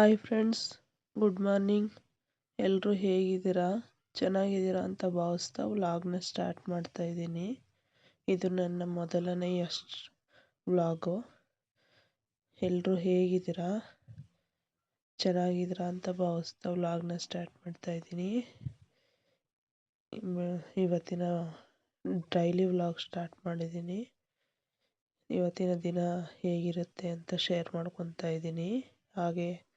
Hi friends good morning ಎಲ್ಲರೂ ಹೇಗಿದ್ದೀರಾ? ಚೆನ್ನಾಗಿದ್ದೀರಾ ಅಂತ ಭಾವಿಸ್ತಾ ವ್ಲಾಗ್ನ ಸ್ಟಾರ್ಟ್ ಮಾಡ್ತಾ ಇದ್ದೀನಿ. ಇದು ನನ್ನ ಮೊದಲನೇ ಯಶ್ ವ್ಲಾಗು ಎಲ್ಲರೂ ಹೇಗಿದ್ದೀರಾ? ಚೆನ್ನಾಗಿದ್ದೀರಾ ಅಂತ ಭಾವಿಸ್ತಾ ವ್ಲಾಗ್ನ ಸ್ಟಾರ್ಟ್ ಮಾಡ್ತಾ ಇದ್ದೀನಿ. ಇವತ್ತಿನ ಡೈಲಿ ವ್ಲಾಗ್ ಸ್ಟಾರ್ಟ್ ಮಾಡಿದ್ದೀನಿ. ಇವತ್ತಿನ ದಿನ ಹೇಗಿರುತ್ತೆ ಅಂತ ಶೇರ್ ಮಾಡ್ಕೊತಾ ಇದ್ದೀನಿ. ಹಾಗೆ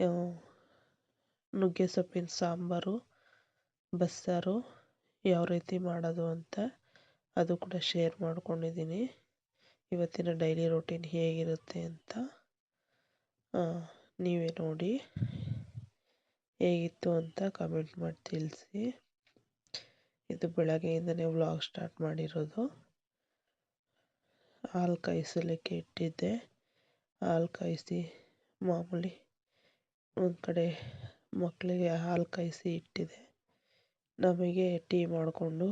ನುಗ್ಗೆ ಸೊಪ್ಪಿನ ಸಾಂಬಾರು, ಬಸ್ಸಾರು, ಯಾವ ರೀತಿ ಮಾಡೋದು ಅಂತ ಅದು ಕೂಡ ಶೇರ್ ಮಾಡ್ಕೊಂಡಿದ್ದೀನಿ. ಇವತ್ತಿನ ಡೈಲಿ ರೂಟೀನ್ ಹೇಗಿರುತ್ತೆ ಅಂತ ನೀವೇ ನೋಡಿ. ಹೇಗಿತ್ತು ಅಂತ ಕಮೆಂಟ್ ಮಾಡಿ ತಿಳಿಸಿ. ಇದು ಬೆಳಗ್ಗೆಯಿಂದನೇ ವ್ಲಾಗ್ ಸ್ಟಾರ್ಟ್ ಮಾಡಿರೋದು. ಹಾಲು ಕಾಯಿಸಲಿಕ್ಕೆ ಇಟ್ಟಿದ್ದೆ. ಹಾಲು ಕಾಯಿಸಿ ಮಾಮೂಲಿ ಒಂದು ಕಡೆ ಮಕ್ಕಳಿಗೆ ಹಾಲು ಕಾಯಿಸಿ ಇಟ್ಟಿದೆ. ನಮಗೆ ಟೀ ಮಾಡಿಕೊಂಡು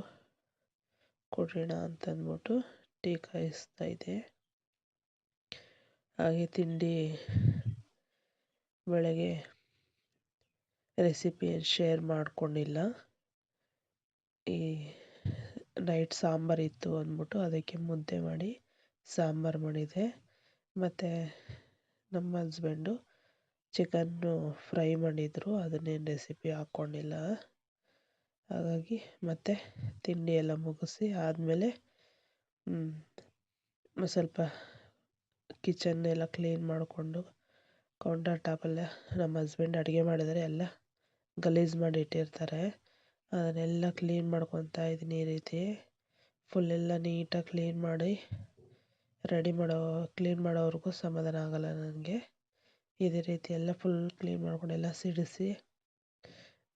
ಅಂತ ಅಂದ್ಬಿಟ್ಟು ಟೀ ಕಾಯಿಸ್ತಾ ಇದ್ದೆ ಹಾಗೆ ತಿಂಡಿ ಬೆಳಗ್ಗೆ ರೆಸಿಪಿ ಶೇರ್ ಮಾಡ್ಕೊಂಡಿಲ್ಲ. ಈ ನೈಟ್ ಸಾಂಬಾರಿತ್ತು ಅಂದ್ಬಿಟ್ಟು ಅದಕ್ಕೆ ಮುದ್ದೆ ಮಾಡಿ ಸಾಂಬಾರು ಮಾಡಿದೆ. ಮತ್ತು ನಮ್ಮ ಹಸ್ಬೆಂಡು ಚಿಕನ್ನು ಫ್ರೈ ಮಾಡಿದ್ರು ಅದನ್ನೇನು ರೆಸಿಪಿ ಹಾಕ್ಕೊಂಡಿಲ್ಲ ಹಾಗಾಗಿ ಮತ್ತೆ ತಿಂಡಿ ಎಲ್ಲ ಮುಗಿಸಿ ಆದಮೇಲೆ ಸ್ವಲ್ಪ ಕಿಚನ್ ಎಲ್ಲ ಕ್ಲೀನ್ ಮಾಡಿಕೊಂಡು ಕೌಂಟರ್ ಟಾಪೆಲ್ಲ ನಮ್ಮ ಹಸ್ಬೆಂಡ್ ಅಡುಗೆ ಮಾಡಿದರೆ ಎಲ್ಲ ಗಲೀಜು ಮಾಡಿ ಇಟ್ಟಿರ್ತಾರೆ. ಅದನ್ನೆಲ್ಲ ಕ್ಲೀನ್ ಮಾಡ್ಕೊತಾ ಇದ್ದೀನಿ ಈ ರೀತಿ. ಫುಲ್ ಎಲ್ಲ ನೀಟಾಗಿ ಕ್ಲೀನ್ ಮಾಡಿ ರೆಡಿ ಮಾಡೋ ಕ್ಲೀನ್ ಮಾಡೋವರೆಗೂ ಸಮಾಧಾನ ಆಗಲ್ಲ ನನಗೆ. ಇದೇ ರೀತಿ ಎಲ್ಲ ಫುಲ್ ಕ್ಲೀನ್ ಮಾಡ್ಕೊಂಡು ಎಲ್ಲ ಸಿಡಿಸಿ,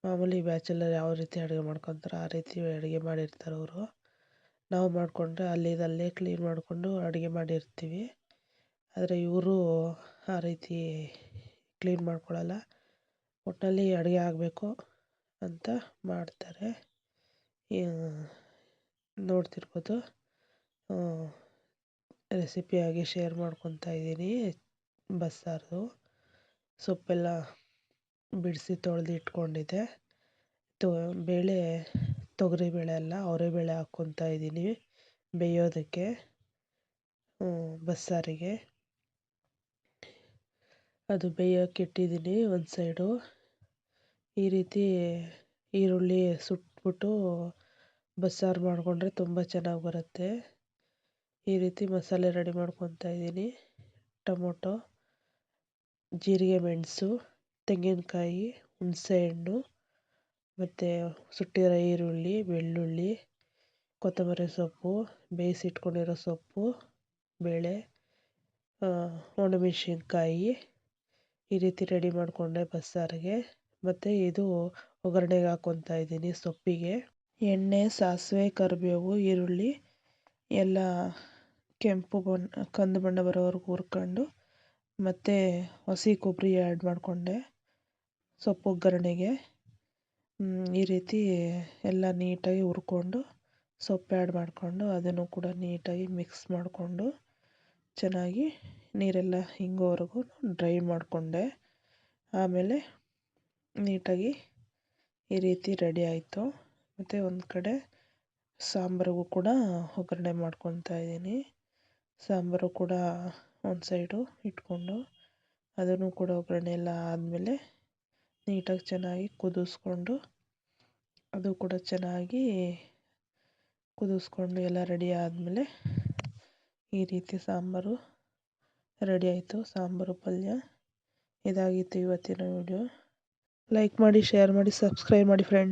ಮಾಮೂಲಿ ಬ್ಯಾಚುಲರ್ ಯಾವ ರೀತಿ ಅಡುಗೆ ಮಾಡ್ಕೊತಾರೋ ಆ ರೀತಿ ಅಡುಗೆ ಮಾಡಿರ್ತಾರೆ ಅವರು. ನಾವು ಮಾಡಿಕೊಂಡ್ರೆ ಅಲ್ಲಿದಲ್ಲೇ ಕ್ಲೀನ್ ಮಾಡಿಕೊಂಡು ಅಡುಗೆ ಮಾಡಿರ್ತೀವಿ. ಆದರೆ ಇವರು ಆ ರೀತಿ ಕ್ಲೀನ್ ಮಾಡ್ಕೊಳ್ಳಲ್ಲ ಒಟ್ಟಿನಲ್ಲಿ ಅಡುಗೆ ಆಗಬೇಕು ಅಂತ ಮಾಡ್ತಾರೆ. ನೋಡ್ತಿರ್ಬೋದು. ರೆಸಿಪಿಯಾಗಿ ಶೇರ್ ಮಾಡ್ಕೊತಾ ಇದ್ದೀನಿ ಬಸ್ಸಾರು ಸೊಪ್ಪೆಲ್ಲ ಬಿಡಿಸಿ ತೊಳೆದು ಇಟ್ಕೊಂಡಿದ್ದೆ. ತೊ, ಬೇಳೆ ತೊಗರಿಬೇಳೆ ಅಲ್ಲ ಅವರೆಬೇಳೆ ಹಾಕ್ಕೊತಾ ಇದ್ದೀನಿ ಬೇಯೋದಕ್ಕೆ ಬಸ್ಸಾರಿಗೆ. ಅದು ಬೇಯೋಕೆ ಇಟ್ಟಿದ್ದೀನಿ ಒಂದು ಸೈಡು. ಈ ರೀತಿ ಈರುಳ್ಳಿ ಸುಟ್ಬಿಟ್ಟು ಬಸ್ಸಾರು ಮಾಡಿಕೊಂಡ್ರೆ ತುಂಬ ಚೆನ್ನಾಗಿ ಬರುತ್ತೆ. ಈ ರೀತಿ ಮಸಾಲೆ ರೆಡಿ ಮಾಡ್ಕೊತಾ ಇದ್ದೀನಿ ಟೊಮೊಟೊ. ಜೀರಿಗೆ ಮೆಣಸು, ತೆಂಗಿನಕಾಯಿ ಹುಣಸೆಹಣ್ಣು ಮತ್ತು ಸುಟ್ಟಿರೋ ಈರುಳ್ಳಿ, ಬೆಳ್ಳುಳ್ಳಿ, ಕೊತ್ತಂಬರಿ ಸೊಪ್ಪು ಬೇಯಿಸಿಟ್ಕೊಂಡಿರೋ ಸೊಪ್ಪು, ಬೇಳೆ ಒಣಮೆಣ್ಸಿನ್ಕಾಯಿ, ಈ ರೀತಿ ರೆಡಿ ಮಾಡಿಕೊಂಡೆ ಬಸ್ಸಾರಿಗೆ. ಮತ್ತು ಇದು ಒಗ್ಗರಣೆಗೆ ಹಾಕ್ಕೊತಾ ಇದ್ದೀನಿ ಸೊಪ್ಪಿಗೆ. ಎಣ್ಣೆ, ಸಾಸಿವೆ, ಕರಿಬೇವು, ಈರುಳ್ಳಿ, ಎಲ್ಲ ಕೆಂಪು ಬಣ್ಣ, ಕಂದು ಬಣ್ಣ ಬರೋವರೆಗೂ ಹುರ್ಕೊಂಡು ಮತ್ತು ಹಸಿ ಕೊಬ್ಬರಿ ಆ್ಯಡ್ ಮಾಡಿಕೊಂಡೆ, ಸೊಪ್ಪು ಒಗ್ಗರಣೆಗೆ. ಈ ರೀತಿ ಎಲ್ಲ ನೀಟಾಗಿ ಹುರ್ಕೊಂಡು ಸೊಪ್ಪು ಆ್ಯಡ್ ಮಾಡಿಕೊಂಡು ಅದನ್ನು ಕೂಡ ನೀಟಾಗಿ ಮಿಕ್ಸ್ ಮಾಡಿಕೊಂಡು ಚೆನ್ನಾಗಿ ನೀರೆಲ್ಲ ಹಿಂಗೋವರೆಗೂ ಡ್ರೈ ಮಾಡಿಕೊಂಡೆ. ಆಮೇಲೆ ನೀಟಾಗಿ ಈ ರೀತಿ ರೆಡಿ ಆಯಿತು. ಮತ್ತು ಒಂದು ಕಡೆ ಸಾಂಬಾರಿಗೂ ಕೂಡ ಒಗ್ಗರಣೆ ಮಾಡ್ಕೊತಾ ಇದ್ದೀನಿ. ಸಾಂಬಾರು ಕೂಡ ಒಂದು ಸೈಡು ಇಟ್ಕೊಂಡು ಅದನ್ನು ಕೂಡ ಒಗ್ಗರಣೆ ಎಲ್ಲ ಆದಮೇಲೆ ನೀಟಾಗಿ ಚೆನ್ನಾಗಿ ಕುದಿಸ್ಕೊಂಡು ಅದು ಕೂಡ ಚೆನ್ನಾಗಿ ಕುದಿಸ್ಕೊಂಡು ಎಲ್ಲ ರೆಡಿ ಆದಮೇಲೆ ಈ ರೀತಿ ಸಾಂಬಾರು ರೆಡಿ ಆಯಿತು. ಸಾಂಬಾರು ಪಲ್ಯ ಇದಾಗಿತ್ತು ಇವತ್ತಿನ ವಿಡಿಯೋ. ಲೈಕ್ ಮಾಡಿ, ಶೇರ್ ಮಾಡಿ, ಸಬ್ಸ್ಕ್ರೈಬ್ ಮಾಡಿ ಫ್ರೆಂಡ್ಸ್